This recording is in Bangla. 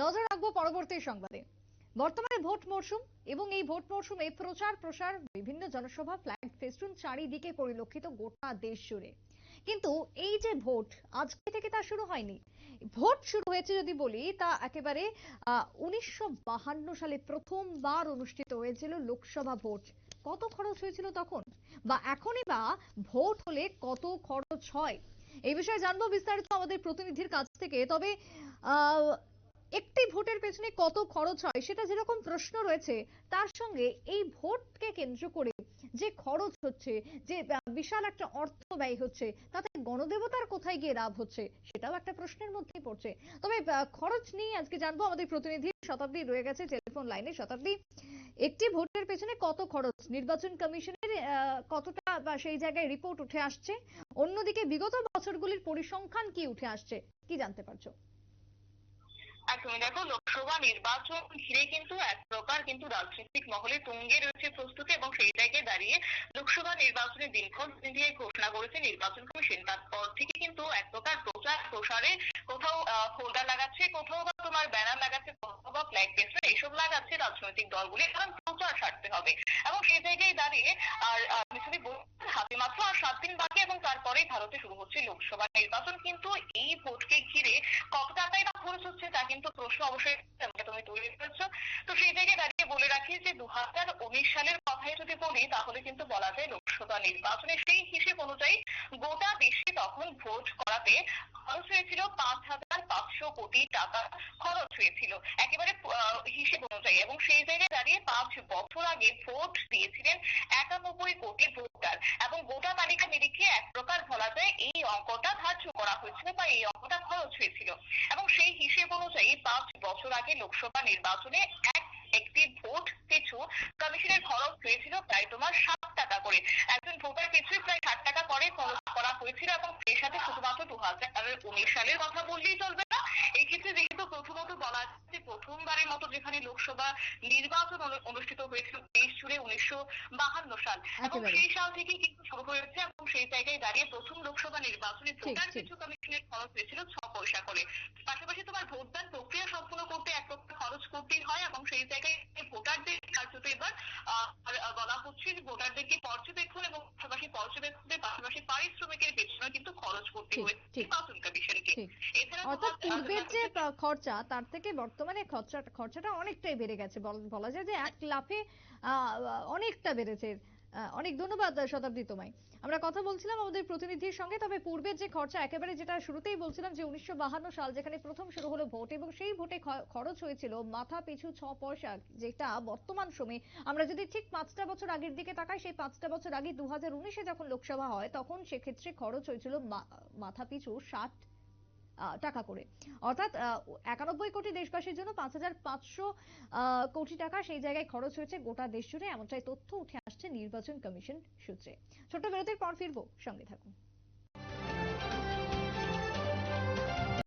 নজর রাখব পরবর্তী সংবাদে। বর্তমানে ভোট মরশুম এবং এই ভোট মরশুমে প্রচার প্রসার বিভিন্ন জনসভা ফ্ল্যাগ ফেস্টুন চারিদিকে পরিলক্ষিত গোটা দেশ জুড়ে। কিন্তু এই যে ভোট, আজকে থেকে তা শুরু হয়নি। ভোট শুরু হয়েছে যদি বলি, তা একেবারে উনিশশো সালে প্রথমবার অনুষ্ঠিত হয়েছিল লোকসভা ভোট। কত খরচ হয়েছিল তখন? বা এখনই বা ভোট হলে কত খরচ হয়? এই বিষয়ে জানব বিস্তারিত আমাদের প্রতিনিধির কাছ থেকে। তবে একটি ভোটের পেছনে কত খরচ হয় সেটা যেরকম প্রশ্ন রয়েছে, তার সঙ্গে এই ভোটকে কেন্দ্র করে যে খরচ হচ্ছে, যে বিশাল একটা অর্থ ব্যয় হচ্ছে, তাতে গণদেবতার কোথায় গিয়ে লাভ হচ্ছে সেটাও একটা প্রশ্নের মধ্যেই পড়ছে। তবে খরচ নিয়ে আজকে জানব, আমাদের প্রতিনিধি শতাব্দী রয়ে গেছে টেলিফোন লাইনে। শতাব্দী, একটি ভোটের পেছনে কত খরচ? নির্বাচন কমিশনের কতটা বা সেই জায়গায় রিপোর্ট উঠে আসছে? অন্যদিকে বিগত বছরগুলির পরিসংখ্যান কি উঠে আসছে? কি জানতে পারছ? একদমই। দেখো লোকসভা নির্বাচন ঘিরে কিন্তু এক প্রকার কিন্তু রাজনৈতিক মহলে তুঙ্গে রয়েছে প্রস্তুতি এবং সেই জায়গায় দাঁড়িয়ে লোকসভা নির্বাচনের দিনক্ষণ দিয়ে ঘোষণা করেছে নির্বাচন কমিশন। তারপর থেকে কিন্তু এক প্রসারে কোথাও হোল্ডার লাগাচ্ছে কোথাও বা তোমার ব্যানার লাগাচ্ছে কোথাও বা ফ্ল্যাগ পেস্টার এইসব লাগাচ্ছে রাজনৈতিক দলগুলি কারণ প্রচার সারতে হবে। এবং সেই জায়গায় দাঁড়িয়ে আর বলি, হাতে মাত্র আর সাত দিন বাকি এবং তারপরেই ভারতে শুরু হচ্ছে লোকসভা নির্বাচন কিন্তু এই ভোটকে ঘিরে কত টাকাই বা খরচ হচ্ছে তা কিন্তু প্রশ্ন অবশ্যই আমাকে তুমি তৈরি করেছ তো সেই জায়গায় দাঁড়িয়ে বলে রাখি যে দু হাজার উনিশ সালের কথাই যদি বলি তাহলে কিন্তু বলা যায় লোকসভা নির্বাচনে সেই হিসেব অনুযায়ী গোটা দেশে তখন ভোট করাতে খরচ হয়েছিল পাঁচ হাজার পাঁচশো কোটি টাকা খরচ হয়েছিল। একেবারে হিসেব অনুযায়ী। এবং সেই জায়গায় দাঁড়িয়ে পাঁচ বছর আগে ভোট দিয়েছিলেন একানব্বই কোটি ভোটার। এবং গোটা তালিকা নিরিখে এক প্রকার বলা যায় এই অঙ্কটা ধার্য করা হয়েছিল বা এই অঙ্কটা খরচ হয়েছিল। এবং সেই হিসেব অনুযায়ী পাঁচ বছর আগে লোকসভা নির্বাচনে এক একটি ভোট কমিশনের খরচ হয়েছিল প্রায় তোমার ষাট টাকা করে। একজন ভোটার পিছু প্রায় ষাট টাকা করে খরচ করা হয়েছিল এবং সেই সাথে শুধুমাত্র দু হাজার উনিশ সালের কথা বললেই চলবে না। এই ক্ষেত্রে যেহেতু প্রথমত বলা যাচ্ছে প্রথমবারের মতো যেখানে লোকসভা নির্বাচন অনুষ্ঠিত হয়েছিল দেশ জুড়ে উনিশশো বাহান্ন সাল। এবং সেই সাল থেকে কিন্তু শুরু হয়েছে এবং সেই জায়গায় দাঁড়িয়ে প্রথম লোকসভা নির্বাচনে ভোটার। পিছু কমিশনের খরচ হয়েছিল ছ পয়সা করে। পাশাপাশি তোমার ভোটদান প্রক্রিয়া সম্পূর্ণ করতে এক প্রকার খরচ করতেই হয় এবং সেই জায়গায় ভোটারদের কার্যত এবার বলা হচ্ছে যে ভোটারদেরকে পর্যবেক্ষণ এবং পাশাপাশি পর্যবেক্ষণের পাশাপাশি পারিশ্রমিকের পেছনে কিন্তু খরচ করতে হয়েছে ঠিক। নির্বাচন কমিশনকে এছাড়া অর্থাৎ পূর্বের যে খরচা তার থেকে বর্তমানে খরচা খরচাটা অনেকটাই বেড়ে গেছে। বলা যায় যে এক লাফে আহ, অনেকটা বেড়েছে। অনেক ধন্যবাদ শতাব্দী তোমায়। আমরা কথা বলছিলাম আমাদের প্রতিনিধির সঙ্গে, তবে পূর্বের যে খরচা, একেবারে যেটা শুরুতেই বলছিলাম যে উনিশশো সাল যেখানে প্রথম শুরু হলো ভোট, এবং সেই ভোটে খরচ হয়েছিল মাথা পিছু ছ পয়সা, যেটা বর্তমান সময়ে। আমরা যদি ঠিক পাঁচটা বছর আগের দিকে তাকাই, সেই পাঁচটা বছর আগে দু হাজার যখন লোকসভা হয়, তখন সেক্ষেত্রে খরচ হয়েছিল মাথা পিছু ষাট টাকা করে। অর্থাৎ একানব্বই কোটি দেশবাসীর জন্য পাঁচ হাজার পাঁচশো কোটি টাকা সেই জায়গায় খরচ হয়েছে গোটা দেশ জুড়ে। এমনটাই তথ্য উঠে আসছে নির্বাচন কমিশন সূত্রে। ছোট্ট বিরতির পর ফিরবো। সঙ্গে থাকুন।